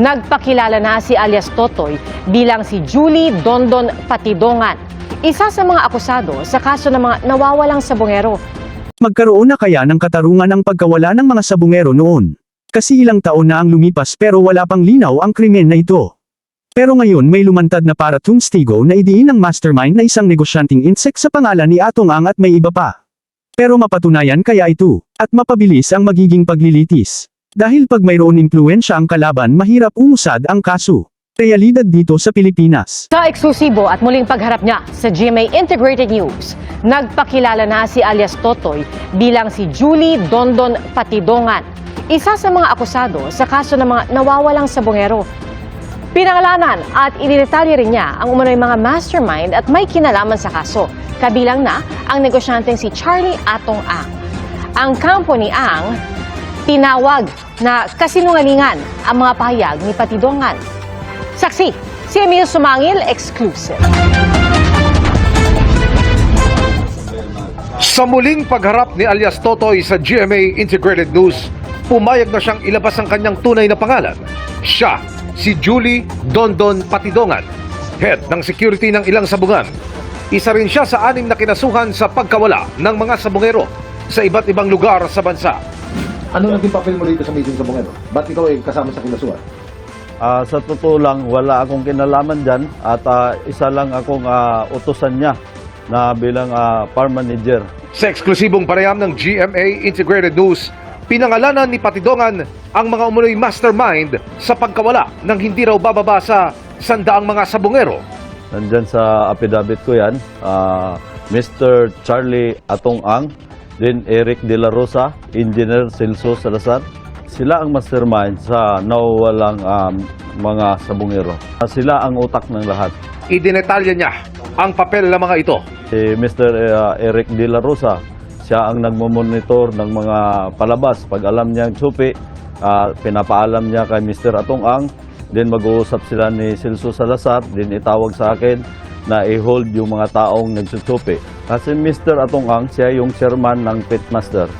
Nagpakilala na si alias Totoy bilang si Julie Dondon Patidongan, isa sa mga akusado sa kaso ng mga nawawalang sabongero. Magkaroon na kaya ng katarungan ang pagkawala ng mga sabungero noon? Kasi ilang taon na ang lumipas pero wala pang linaw ang krimen na ito. Pero ngayon may lumantad na para tungstigo na idiin ng mastermind na isang negosyanteng insect sa pangalan ni Atong Ang at may iba pa. Pero mapatunayan kaya ito, at mapabilis ang magiging paglilitis. Dahil pag mayroon impluensya ang kalaban mahirap umusad ang kaso. Realidad dito sa Pilipinas. Sa eksklusibo at muling pagharap niya sa GMA Integrated News, nagpakilala na si alias Totoy bilang si Julie Dondon Patidongan, isa sa mga akusado sa kaso ng mga nawawalang sabongero. Pinangalanan at inidetalye rin niya ang umano'y mga mastermind at may kinalaman sa kaso, kabilang na ang negosyanteng si Charlie Atong Ang. Ang kampo ni Ang, tinawag na kasinungalingan ang mga pahayag ni Patidongan. Saksi, si Emil Sumangil, exclusive. Sa muling pagharap ni alias Totoy sa GMA Integrated News, pumayag na siyang ilabas ang kanyang tunay na pangalan. Siya, si Julie Dondon Patidongan, head ng security ng ilang sabungan. Isa rin siya sa anim na kinasuhan sa pagkawala ng mga sabungero sa iba't ibang lugar sa bansa. Ano naging papel mo dito sa meeting sa Bungero? Ba't ikaw ay kasama sa kinasuhan? Ah, sa totoo lang, wala akong kinalaman dyan at ah, isa lang akong ah, utusan niya na bilang ah, farm manager. Sa eksklusibong pareham ng GMA Integrated News, pinangalanan ni Patidongan ang mga umunoy mastermind sa pagkawala ng hindi raw bababa sa sandaang mga sabungero. Nandyan sa affidavit ko yan, ah, Mr. Charlie Atong Ang, then Eric De La Rosa, Engineer Celso Salazar. Sila ang mastermind sa nawawalang um, mga sabungero. Sila ang utak ng lahat. Idinetalya niya ang papel ng mga ito. Si Mr. uh, Eric De La Rosa, siya ang nagmumonitor ng mga palabas. Pag alam niya ang supi, ah, pinapaalam niya kay Mr. Atong Ang, then mag-uusap sila ni Celso Salazar, then itawag sa akin na i-hold yung mga taong nagsusupi. Kasi Mr. Atong Ang, siya yung chairman ng Pitmaster.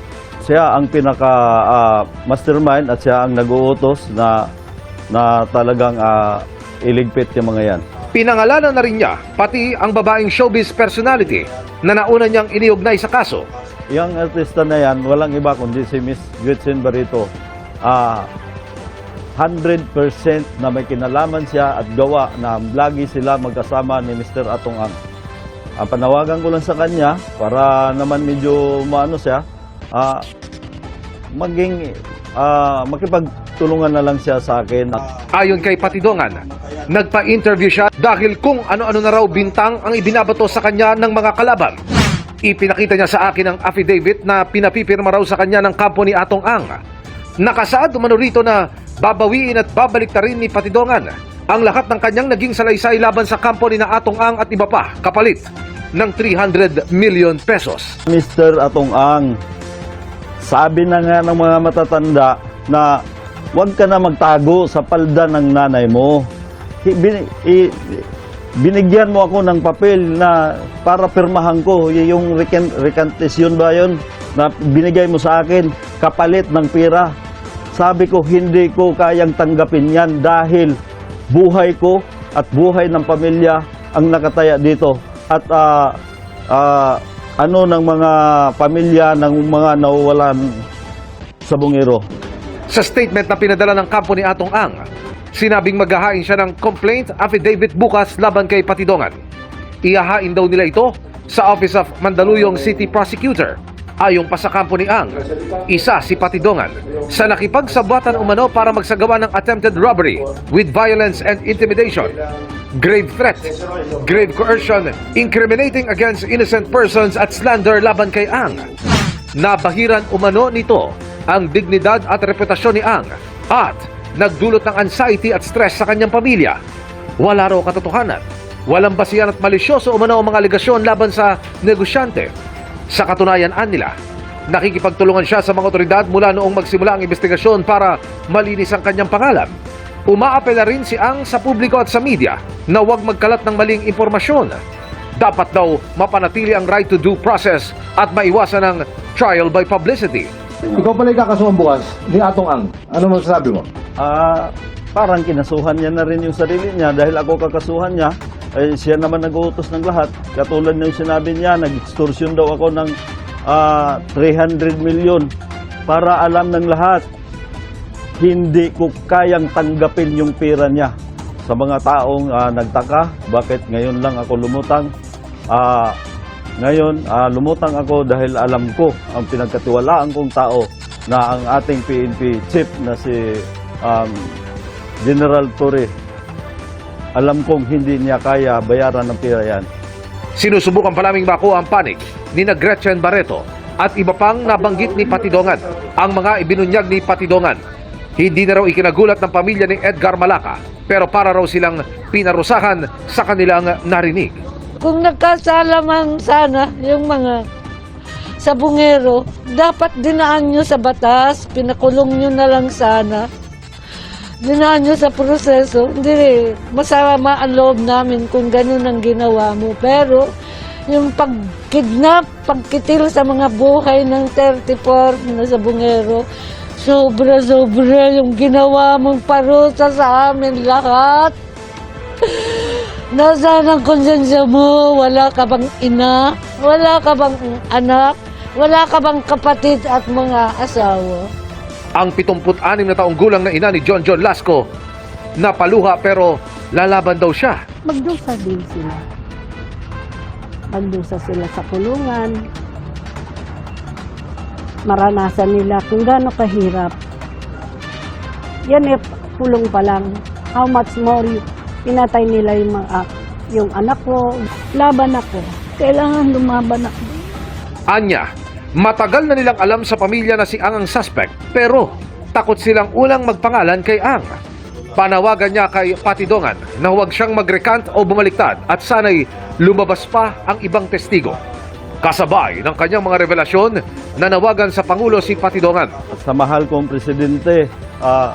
Siya ang pinaka ah, mastermind at siya ang nag-uutos na na talagang ah, iligpit yung mga yan. Pinangalanan na rin niya pati ang babaeng showbiz personality na nauna niyang iniugnay sa kaso. Yung artista na yan, walang iba kundi si Miss Gretchen Barito. Ah, 100% na may kinalaman siya at gawa na lagi sila magkasama ni Mr. Atong Ang. Ang panawagan ko lang sa kanya para naman medyo maano siya, ah, maging ah, makipagtulungan na lang siya sa akin. Ayon kay Patidongan, nagpa-interview siya dahil kung ano-ano na raw bintang ang ibinabato sa kanya ng mga kalaban. Ipinakita niya sa akin ang affidavit na pinapipirma raw sa kanya ng kampo ni Atong Ang. Nakasaad umano rito na babawiin at babalik na rin ni Patidongan ang lahat ng kanyang naging salaysay laban sa kampo ni Atong Ang at iba pa kapalit ng 300 million pesos. Mr. Atong Ang, sabi na nga ng mga matatanda na huwag ka na magtago sa palda ng nanay mo. Binigyan mo ako ng papel na para pirmahan ko yung recant- recantation ba yun na binigay mo sa akin kapalit ng pera. Sabi ko hindi ko kayang tanggapin yan dahil buhay ko at buhay ng pamilya ang nakataya dito. At ah, ah, ano ng mga pamilya ng mga nawawalan sa bungero. Sa statement na pinadala ng kampo ni Atong Ang, sinabing maghahain siya ng complaint affidavit bukas laban kay Patidongan. Ihahain daw nila ito sa Office of Mandaluyong City Prosecutor. Ayon pa sa ni Ang, isa si Patidongan sa nakipagsabwatan umano para magsagawa ng attempted robbery with violence and intimidation, grave threat, grave coercion, incriminating against innocent persons at slander laban kay Ang. Nabahiran umano nito ang dignidad at reputasyon ni Ang at nagdulot ng anxiety at stress sa kanyang pamilya. Wala raw katotohanan. Walang basihan at malisyoso umano ang mga alegasyon laban sa negosyante. Sa katunayan nila, nakikipagtulungan siya sa mga otoridad mula noong magsimula ang investigasyon para malinis ang kanyang pangalan. Umaapela rin si Ang sa publiko at sa media na huwag magkalat ng maling impormasyon. Dapat daw mapanatili ang right to due process at maiwasan ang trial by publicity. Ikaw pala ikakasuhan bukas ni Atong Ang. Ano masasabi mo? Ah, parang kinasuhan niya na rin yung sarili niya dahil ako kakasuhan niya, ay siya naman nag-uutos ng lahat. Katulad ng sinabi niya, nag-extortion daw ako ng ah, 300 million para alam ng lahat, hindi ko kayang tanggapin yung pera niya. Sa mga taong ah, nagtaka, bakit ngayon lang ako lumutang? Ah, ngayon, ah, lumutang ako dahil alam ko ang pinagkatiwalaan kong tao na ang ating PNP chief na si um, General Torre. Alam kong hindi niya kaya bayaran ng pera yan. Sinusubukan pa naming makuha ang panig ni na Gretchen Barreto at iba pang nabanggit ni Patidongan. Ang mga ibinunyag ni Patidongan. Hindi na raw ikinagulat ng pamilya ni Edgar Malaka pero para raw silang pinarusahan sa kanilang narinig. Kung nagkasala man sana yung mga sabungero, dapat dinaan nyo sa batas, pinakulong nyo na lang sana. Dinaan nyo sa proseso. Hindi, masama ang loob namin kung ganun ang ginawa mo. Pero, yung pagkidnap, pagkitil sa mga buhay ng 34 na sabungero, sobra-sobra yung ginawa mong parusa sa amin lahat. Nasaan ang konsensya mo? Wala ka bang ina? Wala ka bang anak? Wala ka bang kapatid at mga asawa? Ang 76 na taong gulang na ina ni John John Lasco napaluha pero lalaban daw siya. magdusa din sila. Magdusa sila sa kulungan. Maranasan nila kung gaano kahirap. Yan eh, kulong pa lang. How much more pinatay nila yung mga yung anak ko. Laban ako. Kailangan lumaban ako. Anya, matagal na nilang alam sa pamilya na si Ang ang suspect pero takot silang ulang magpangalan kay Ang. Panawagan niya kay Patidongan na huwag siyang magrecant o bumaliktad at sana'y lumabas pa ang ibang testigo. Kasabay ng kanyang mga revelasyon, nanawagan sa Pangulo si Patidongan. At sa mahal kong presidente, ah,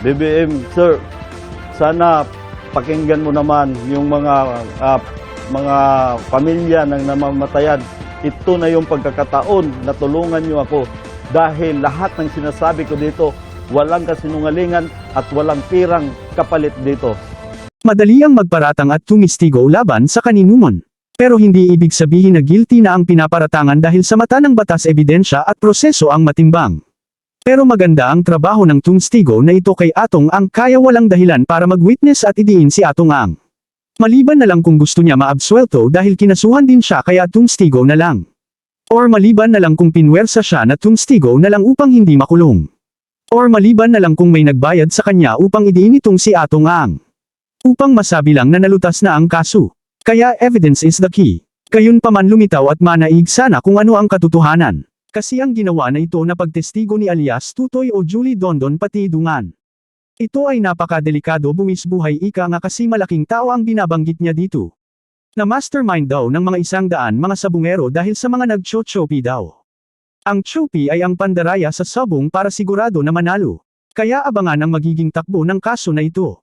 BBM, sir, sana pakinggan mo naman yung mga ah, mga pamilya ng namamatayan. Ito na yung pagkakataon na tulungan niyo ako dahil lahat ng sinasabi ko dito, walang kasinungalingan at walang pirang kapalit dito. Madali ang magparatang at tumistigo laban sa kaninuman. Pero hindi ibig sabihin na guilty na ang pinaparatangan dahil sa mata ng batas ebidensya at proseso ang matimbang. Pero maganda ang trabaho ng tungstigo na ito kay Atong Ang kaya walang dahilan para mag-witness at idiin si Atong Ang. Maliban na lang kung gusto niya maabsuelto dahil kinasuhan din siya kaya tungstigo na lang. Or maliban na lang kung pinwersa siya na tungstigo na lang upang hindi makulong. Or maliban na lang kung may nagbayad sa kanya upang idiin itong si Atong Ang. Upang masabi lang na nalutas na ang kaso. Kaya evidence is the key. Kayun pa man lumitaw at manaig sana kung ano ang katotohanan. Kasi ang ginawa na ito na pagtestigo ni alias Tutoy o Julie Dondon pati Dungan. Ito ay napakadelikado buwis buhay ika nga kasi malaking tao ang binabanggit niya dito. Na mastermind daw ng mga isang daan mga sabungero dahil sa mga nag-chochopi daw. Ang chopi ay ang pandaraya sa sabong para sigurado na manalo. Kaya abangan ang magiging takbo ng kaso na ito.